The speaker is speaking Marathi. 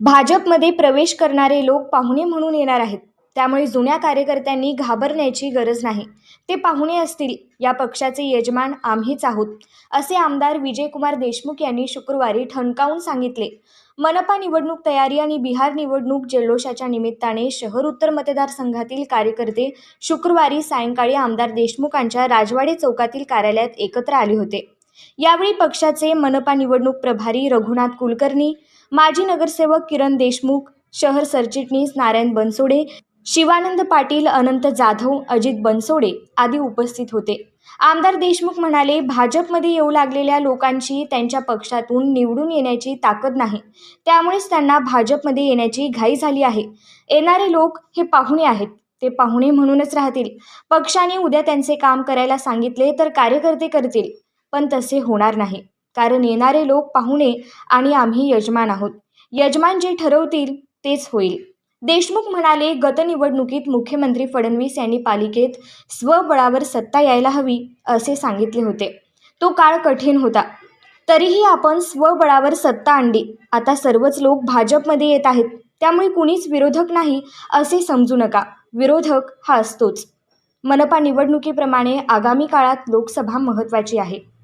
भाजपमध्ये प्रवेश करणारे लोक पाहुणे म्हणून येणार आहेत. त्यामुळे जुन्या कार्यकर्त्यांनी घाबरण्याची गरज नाही. ते पाहुणे असतील या पक्षाचे यजमान आम्हीच आहोत असे आमदार विजयकुमार देशमुख यांनी शुक्रवारी ठणकावून सांगितले. मनपा निवडणूक तयारी आणि बिहार निवडणूक जल्लोषाच्या निमित्ताने शहर उत्तर मतदारसंघातील कार्यकर्ते शुक्रवारी सायंकाळी आमदार देशमुखांच्या राजवाडे चौकातील कार्यालयात एकत्र आले होते. यावेळी पक्षाचे मनपा निवडणूक प्रभारी रघुनाथ कुलकर्णी माजी नगरसेवक किरण देशमुख शहर सरचिटणीस नारायण बनसोडे शिवानंद पाटील अनंत जाधव अजित बनसोडे आदी उपस्थित होते. आमदार देशमुख म्हणाले भाजपमध्ये येऊ लागलेल्या लोकांची त्यांच्या पक्षातून निवडून येण्याची ताकद नाही. त्यामुळेच त्यांना भाजपमध्ये येण्याची घाई झाली आहे. येणारे लोक हे पाहुणे आहेत. ते पाहुणे म्हणूनच राहतील. पक्षाने उद्या त्यांचे काम करायला सांगितले तर कार्यकर्ते करतील. पण तसे होणार नाही. कारण येणारे लोक पाहुणे आणि आम्ही यजमान आहोत. यजमान जे ठरवतील तेच होईल. देशमुख म्हणाले गतनिवडणुकीत मुख्यमंत्री फडणवीस यांनी पालिकेत स्वबळावर सत्ता यायला हवी असे सांगितले होते. तो काळ कठीण होता. तरीही आपण स्वबळावर सत्ता आणली. आता सर्वच लोक भाजपमध्ये येत आहेत. त्यामुळे कुणीच विरोधक नाही असे समजू नका. विरोधक हा असतोच. मनपा निवडणुकीप्रमाणे आगामी काळात लोकसभा महत्त्वाची आहे.